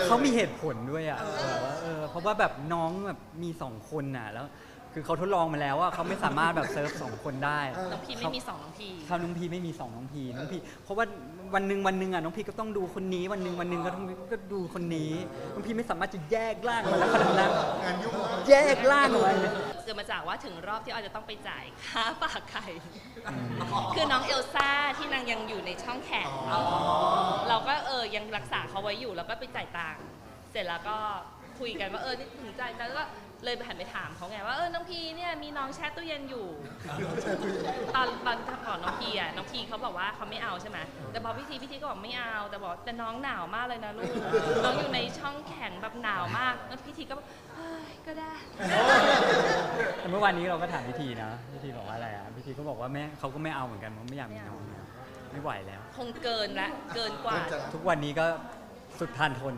แล้วเขามีเหตุผลด้วยอะแบบว่าเออเพราะว่าแบบน้องแบบมีสองคนน่ะแล้ว คือเขาทดลองมาแล้วว่าเขาไม่สามารถแบบเซิร์ฟสองคนได้ น้องพีไม่มีสองน้องพี ครับน้องพีไม่มีสองน้องพีน้องพีเพราะว่าวันหนึ่งวันหนึ่งอะน้องพีก็ต้องดูคนนี้วันหนึ่งวันหนึ่งก็ต้องก็ดูคนนี้น้องพีไม่สามารถจะแยกร่างมาแล้วขนาดนั้นงานยุ่งมากแยกร่างออกมาเนี่ยเกิดมาจากว่าถึงรอบที่ออยจะต้องไปจ่ายค่าปากไข่ คือน้องเอลซ่าที่นางยังอยู่ในช่องแขนเราก็เออ ยังรักษาเขาไว้อยู่แล้วก็ไปจ่ายตังค์เสร็จแล้วก็คุยกันว่าเออนี่ถึงจ่ายแล้วก็เลยไปหันไปถามเขาไงว่าเออน้องพีเนี่ยมีน้องแช่ตู้เย็นอยู่ ตอนตอนก่อนน้องพีอะน้องพีเขาบอกว่าเขาไม่เอาใช่ไหมแต่พอพิธีพิธีก็บอกไม่เอา แต่บอกแต่น้องหนาวมากเลยนะลูกน้องอยู่ในช่องแข็งแบบหนาวมากแล้วพิธีก็บอกเฮ้ยก็ได้ แต่เมื่อวานนี้เราก็ถามพิธีนะพิธีบอกว่าอะไรอะพิธีก็บอกว่าแม่เขาก็ไม่เอาเหมือนกันเขาไม่อยากมีน้องแล้ว ไม่ไหวแล้ว คงเกินละ เกินกว่า ทุกวันนี้ก็สุดทานทน